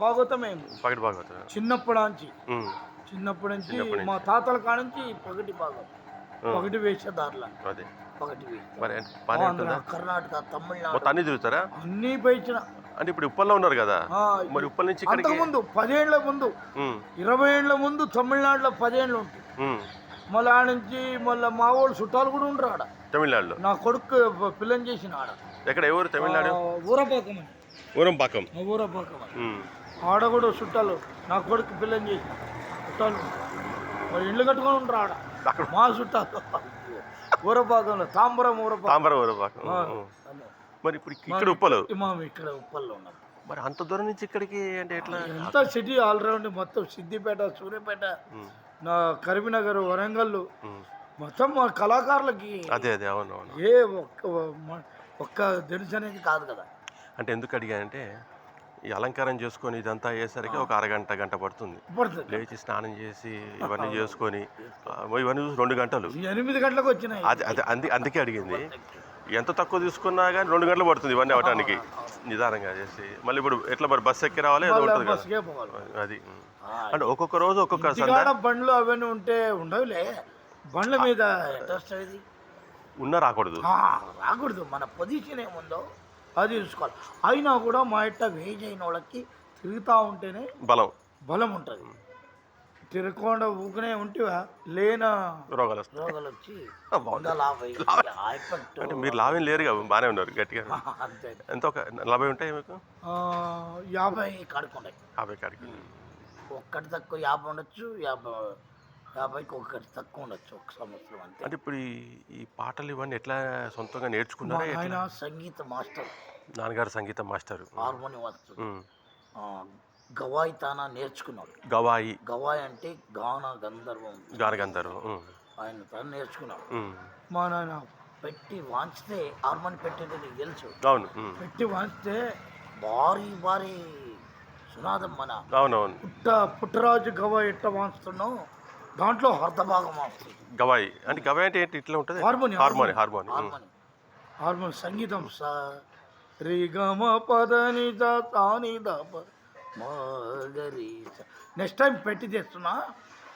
భాగవతమే పగటి భాగవతం. చిన్నప్పటి నుంచి చిన్నప్పటి నుంచి. మా తాతల కాడ నుంచి పగటి భాగం ఉమ్, పగటి వేషధారుల. అదే. పగటి ఉంటుందా కర్ణాటక తమిళనాడు. అన్ని తిరుగుతారా? అన్నీ పోయించిన అంటే ఇప్పుడు ఉప్పల్లో ఉన్నారు కదా? మరి ఉప్పల్ నుంచి ఇక్కడికి అంతకుముందు పదేళ్ళ ముందు. ఇరవై ఏళ్ళ ముందు తమిళనాడులో పదేళ్ళు ఉమ్, మళ్ళీ ఆడ నుంచి మళ్ళీ మా వాళ్ళు చుట్టాలు కూడా ఉండరు ఆడ. తమిళనాడులో? నా కొడుకు పిల్లని చేసిన ఆడ. ఎక్కడ? ఎవరు తమిళనాడు? ఆ, ఆ ఊరపాకం అని ఉమ్, ఆడ కూడా చుట్టాలు నా కొడుకు పిల్లని చేసిన చుట్టాలు. మరి ఇల్లు కట్టుకొని ఉండరు ఆడ? అక్కడ. మా చుట్టాలు. ఊరపాకంలో తాంబరం ఊరపాకం తాంబరం ఊరంపాకం. మరి ఇప్పుడు ఇక్కడ ఉప్పలు మేము ఇక్కడ ఉప్పల్లో ఉన్నాం. మరి అంత దూరం నుంచి ఇక్కడికి అంటే ఎట్లా? ఎంత సిటీ ఆల్రౌండ్ మొత్తం సిద్దిపేట సూర్యాపేట నా కరీంనగర్ వరంగల్. మొత్తం మా కళాకారులకి అదే అదే. అవును అవును. ఏ ఒక్క ఒక్క దినుసు అనేది కాదు కదా. అంటే ఎందుకు అడిగానంటే ఈ అలంకారం చేసుకొని ఇదంతా అయ్యేసరికి ఒక అరగంట గంట పడుతుంది. లేచి స్నానం చేసి ఇవన్నీ చేసుకొని ఇవన్నీ చూసి రెండు గంటలు. ఎనిమిది గంటలకు వచ్చినాయి. అది అది అంది అందుకే అడిగింది. ఎంత తక్కువ తీసుకున్నా కానీ రెండు గంటలు పడుతుంది ఇవన్నీ అవటానికి. నిదానంగా చేసి. మళ్ళీ ఇప్పుడు ఎట్లా మరి బస్సు ఎక్కి రావాలి? ఏదో ఉంటుంది కదా. అది. అంటే ఒక్కొక్క రోజు ఒక్కొక్క బండ్లు అవన్నీ ఉంటే ఉండవులే. బండ్ల మీద అది ఉన్న రాకూడదు. రాకూడదు. మన పొజిషన్ ఏముందో అది చూసుకోవాలి. అయినా కూడా మా ఇట్ట వేజ్ అయిన వాళ్ళకి తిరుగుతూ ఉంటేనే బలం. బలం ఉంటుంది. తిరగకుండా ఊకనే ఉంటేవా లేన రోగాలు రోగాలు వచ్చి అంటే మీరు లాభం లేరుగా బాగానే ఉన్నారు గట్టిగా. అంతే. ఎంత ఒక నలభై ఉంటాయి మీకు? యాభై కడుకుంటాయి యాభై కాడికి. ఒక్కటి తక్కువ యాభై ఉండొచ్చు యాభై యాభైకి ఒక్కటి తక్కువ ఉండొచ్చు ఒక సంవత్సరం అంతే. అంటే ఇప్పుడు ఈ- పాటలు ఇవన్నీ ఎట్లా సొంతంగా నేర్చుకున్నారా ఆయన ఎట్లా? సంగీత మాస్టర్. నాన్నగారు సంగీతం మాస్టర్. హార్మోనియం వాడుతుంది ఉమ్. గవాయి తానా నేర్చుకున్నాడు. గవాయి. గవాయి అంటే గాన గంధర్వం. గానగంధర్వ ఉమ్. ఆయన తను నేర్చుకున్నాడు. మా నాయన పెట్టి వాంచితే హార్మోని పెట్టేది నీకు తెలుసు. అవును. పెట్టి వాంచితే భారీ భారీ సునాదం మన. అవునవును. పుట్ట పుట్టరాజు గవాయి ఎట్ట వాంచుతున్నావు? దాంట్లో అర్ధభాగం వాంచుతుంది గవాయి. అంటే గవాయి అంటే ఏంటి? ఇట్లా ఉంటుంది? హార్మోని హార్మోని ఉమ్. హార్మోనియం హార్మోనియం సంగీతం సా. రి గ మ పద ని ద తా ని ద ప మ గ రి స. నెక్స్ట్ టైం పెట్టి చేస్తున్నా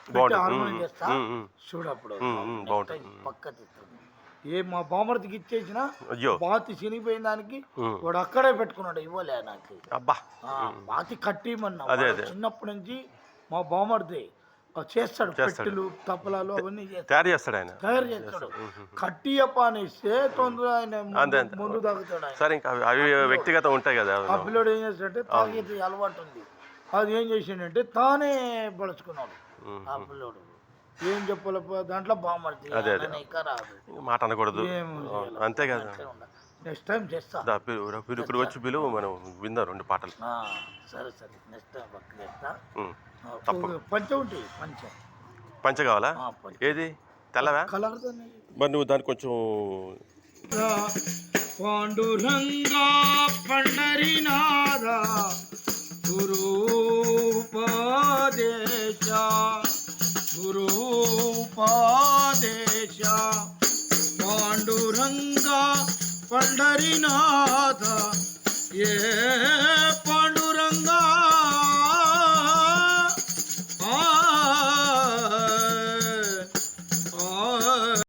పెట్టి ఉమ్, చేస్తా ఉమ్, ఉమ్. చూడు అప్పుడు. ఉమ్, ఉమ్, నెక్స్ట్ బాగుంటుంది. టైం పక్క తెస్తుంది ఏ మా బామర్దికి ఇచ్చేసిన అయ్యో. బాతి చినిగిపోయిన దానికి. వాడు అక్కడే పెట్టుకున్నాడు ఇవ్వలే నాకు. అబ్బా. బాతి కట్టిమన్నా. చిన్నప్పటి నుంచి మా బామర్ది చేస్తాడు. పెట్టెలు తప్పలాలు అవన్నీ తయారు చేస్తాడు ఆయన. తయారు చేస్తాడు. కట్టియప్ప అని ఇస్తే తొందర ఆయన ముందు- తాగుతాడు సరే ఇంకా అవి వ్యక్తిగతం ఉంటాయి కదా ఆ పిల్లడు ఏం చేస్తాడంటే తాగేది అలవాటు ఉంది. అది ఏం చేసిండంటే తానే పడుచుకున్నాడు. ఆ పిల్లోడు ఏం చెప్పాలప్ప దాంట్లో బామర్ది అదే, మాట అనకూడదు. అంతే కదా. నెక్స్ట్ టైం చేస్తా. ఇక్కడ వచ్చి పిలువు మనం విందాం రెండు పాటలు. సరే సరే. నెక్స్ట్ టైం చేస్తా. పంచ ఉంటాయి పంచ. పంచ కావాలా? ఏది? తెల్లవా మరి నువ్వు దానికి కొంచెం పాండురంగా పండరినాద గురూపదేశ గురూపదేశ పాండురంగా పండరినాథ ఏ పాండు